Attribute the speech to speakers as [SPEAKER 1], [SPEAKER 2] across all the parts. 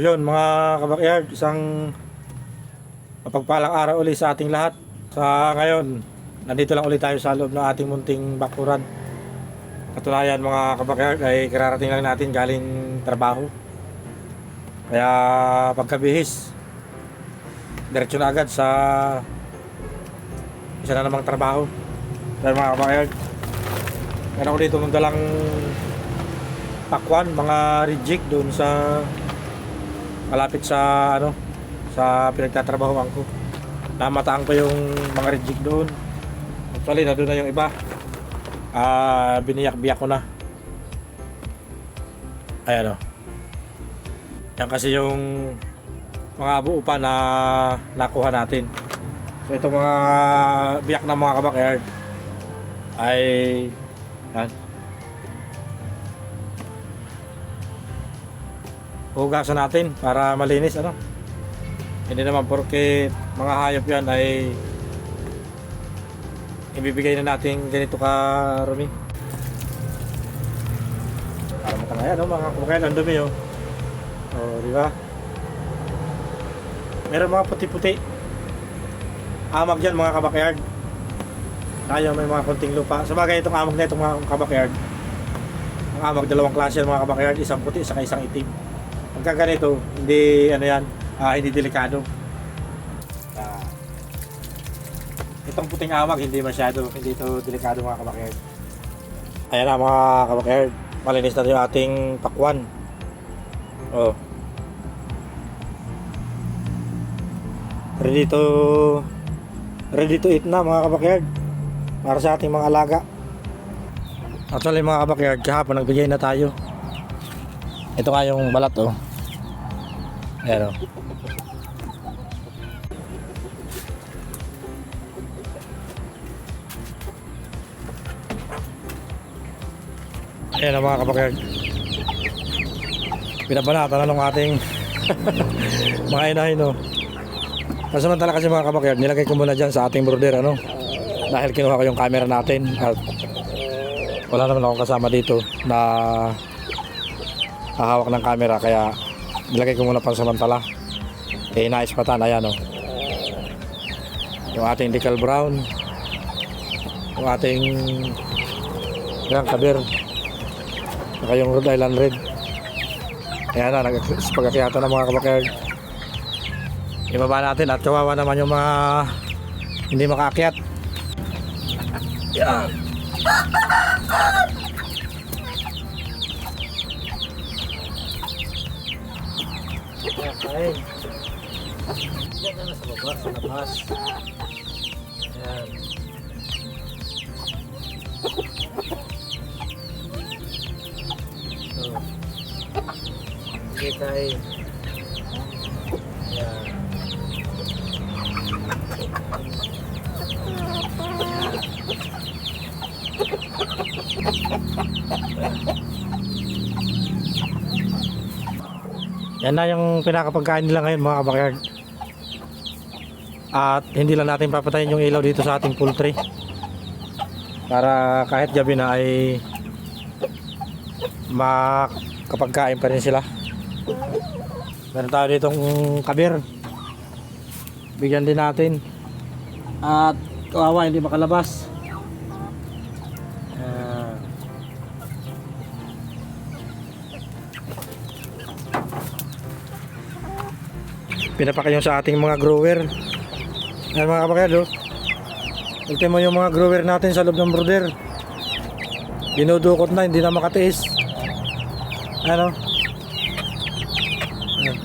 [SPEAKER 1] Yun mga kabakyard, isang mapagpalang araw uli sa ating lahat. Sa ngayon, nandito lang ulit tayo sa loob ng ating munting bakuran. Katunayan mga kabakyard ay kararating lang natin galing trabaho. Kaya pagkabihis, diretso na agad sa isa na namang trabaho. Dahil mga kabakyard, meron ko dito ng dalang pakwan, mga reject doon sa malapit sa ano sa pinagtatrabahoan ko. Namataan ko yung mga reject doon. Actually, na doon na yung iba. Ah, biniyak-biyak ko na. Ayan o. Yan kasi yung mga buo pa na nakuha natin. So itong mga biyak na mga kabakyard ay yan. Hugasan natin para malinis ano. Hindi naman porke mga hayop yan ay ibibigay na natin ganito ka Rumi. Para matangayan no mga kabakyard ang dumi oh. Oh, di ba? Meron mga puti-puti. Amag dyan mga kabakyard. Tayo may mga konting lupa. Sa bagay itong amag na itong mga kabakyard. Ang amag dalawang klase yan mga kabakyard. Isang puti saka isang itim. Pagka ganito, hindi ano yan, ah, hindi delikado. Ah, itong puting amag hindi masyado, hindi ito delikado mga kabakyard. Ayan na mga kabakyard. Malinis na yung ating pakwan. Oh. Ready to ready to eat na mga kabakyard para sa ating mga alaga. Actually mga kabakyard, kahapon nagbigay na tayo. Ito nga yung balat oh. Ayan oh. Ayan ang mga kabakyard. Pinabanata na ng ating mga inahin oh. Pasamantala kasi mga kabakyard, nilagay ko muna dyan sa ating brother ano. Dahil kinuha ko yung camera natin at wala naman akong kasama dito na hahawak ng camera kaya nilagay ko muna pansamantala. Eh nais patan, ayan o. Yung ating decal brown. Yung ating yung kabir. Saka yung Rhode Island Red. Ayan na, nagpagkakiyata ng mga kabakyard. Ibaba natin at kawawa naman yung mga hindi makaakyat. Yan. Okay. Yan na sa baba, sa labas. Yan. So, kita eh. Yan. Yan na yung pinakapagkain nila ngayon mga kabakyard. At hindi lang natin papatayin yung ilaw dito sa ating poultry. Para kahit gabi na ay makapagkain pa rin sila. Meron tayo ditong kabir. Bigyan din natin. At kawawa hindi makalabas. Ah. pinapakayon sa ating mga grower. Ayan mga kabakyard, oh. Tignan mo yung mga grower natin sa loob ng brother. Dinudukot na, hindi na makatiis. Ano? Ayan.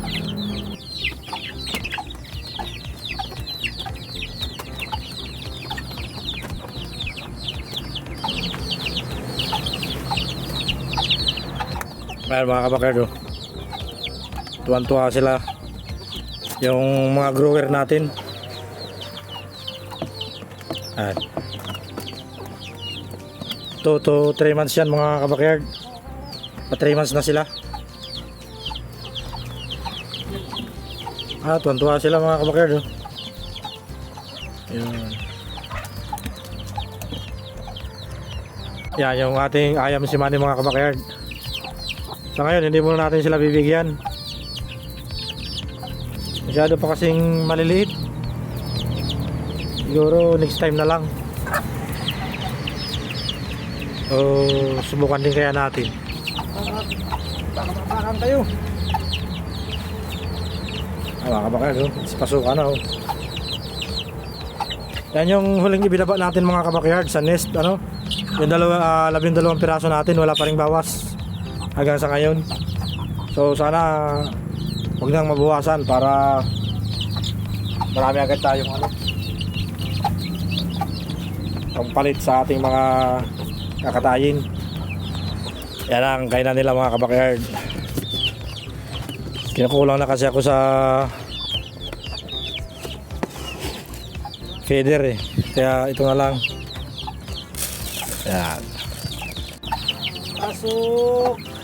[SPEAKER 1] Mga kabakyard, oh. Tuwan-tuwa sila yung mga grower natin Ayan. 2 to 3 months yan mga kabakyard pa 3 months na sila ah tuwan-tuwa sila mga kabakyard oh. yun yan yung ating ayam si Manny mga kabakyard sa ngayon hindi muna natin sila bibigyan Masyado pa kasing maliliit. Siguro next time na lang. O subukan din kaya natin.
[SPEAKER 2] Baka kayo.
[SPEAKER 1] Ah, baka baka no? Pasukan na oh. Yan yung huling ibinaba natin mga kabakyard sa nest ano. Yung dalawa, ah, labing dalawang piraso natin wala pa ring bawas hanggang sa ngayon. So sana huwag nang mabawasan para marami agad tayong ano pampalit sa ating mga kakatayin. Yan ang kainan nila mga kabakyard. Kinukulang na kasi ako sa feeder eh. Kaya ito na lang. Yan.
[SPEAKER 2] Pasok.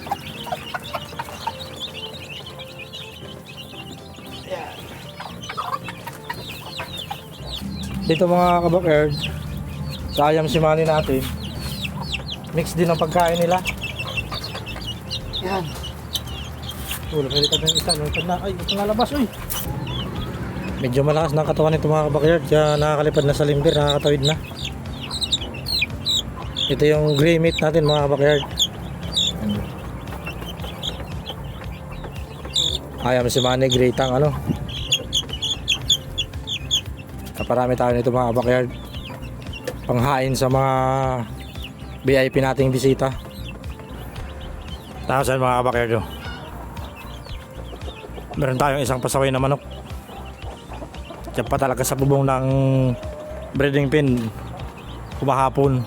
[SPEAKER 1] Dito mga kabakerd, sa ayam simani natin, mix din ang pagkain nila.
[SPEAKER 2] Yan.
[SPEAKER 1] Ulo, pwede na yung isa, lumipad na. Ay, ito nga labas, uy. Medyo malakas ng katawan nito mga kabakerd, kaya nakakalipad na sa limbir, nakakatawid na. Ito yung gray meat natin mga kabakerd. Ayam simani, gray tang, ano. Kaparami tayo nito mga kabakerd. Panghain sa mga VIP nating bisita. Tapos yan mga kabakerd, oh. Meron tayong isang pasaway na manok. Diyan pa talaga sa bubong ng breeding pin. Kumahapon.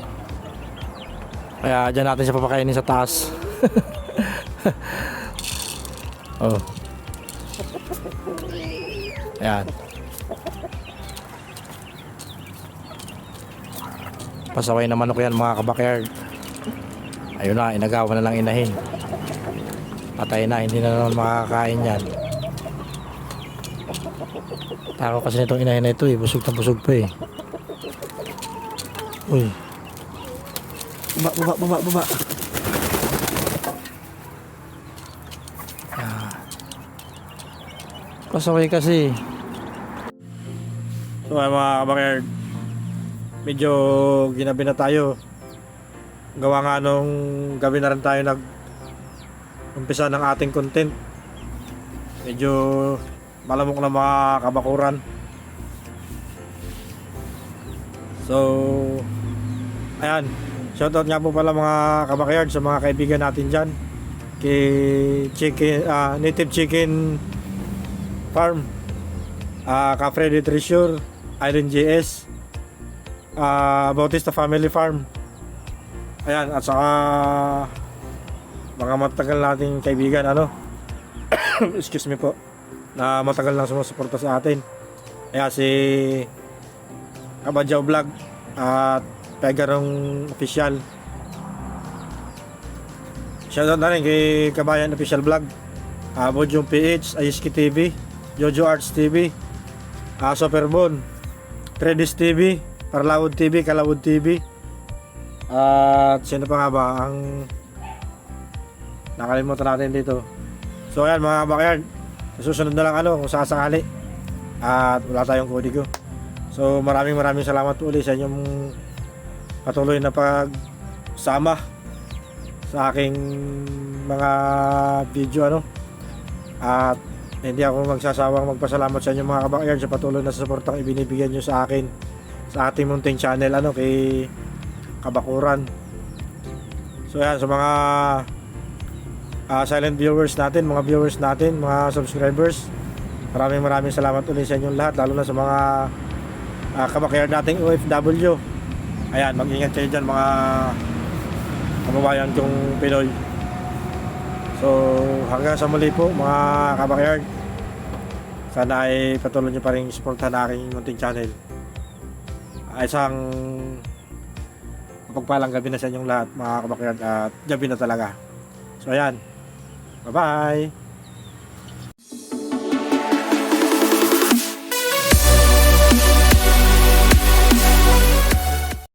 [SPEAKER 1] Kaya dyan natin siya papakainin sa taas. oh. Ayan. Pasaway na manok yan mga kabakyard. Ayun na, inagawa na lang inahin. Patay na, hindi na naman makakain yan. Tako kasi nitong inahin na ito eh, busog na busog pa eh. Uy,
[SPEAKER 2] Baba, baba, baba, baba.
[SPEAKER 1] pasaway kasi. So mga kabakyard, medyo ginabi na tayo. Gawa nga nung gabi na rin tayo nag umpisa ng ating content. Medyo malamok na mga kabakuran. So, ayan. Shoutout nga po pala mga kabakyard sa mga kaibigan natin dyan. Kay chicken, ah, Native Chicken Farm. Ah, ka Freddy Treasure, Irene JS, ah, Bautista Family Farm. Ayan, at saka mga matagal nating kaibigan, ano? Excuse me po. Na matagal nang sumusuporta sa atin. Kaya si Kabadyaw Vlog at Pegarong Official. Shoutout na rin kay Kabayan Official Vlog. Uh, Bodyong PH, Ayuski TV, Jojo Arts TV, uh, Superbon, Tredis TV, Parlawod TV, Kalawod TV. At sino pa nga ba ang nakalimutan natin dito. So ayan mga backyard, susunod na lang ano kung sasakali. At wala tayong kodigo. So maraming maraming salamat po ulit sa inyong patuloy na pagsama sa aking mga video ano. At hindi ako magsasawang magpasalamat sa inyo mga kabakyard sa patuloy na suportang ibinibigyan nyo sa akin sa ating munting channel ano kay Kabakuran. So yan sa mga ah, silent viewers natin, mga viewers natin, mga subscribers. Maraming maraming salamat ulit sa inyong lahat lalo na sa mga uh, kabakyard nating OFW. Ayan, mag-ingat kayo dyan mga kababayan kong Pinoy. So, hanggang sa muli po mga kabakyard. Sana ay patuloy nyo pa rin supportan na aking munting channel. Ay isang mapagpalang gabi na sa inyong lahat mga kabakyard at gabi na talaga. So ayan. Bye-bye!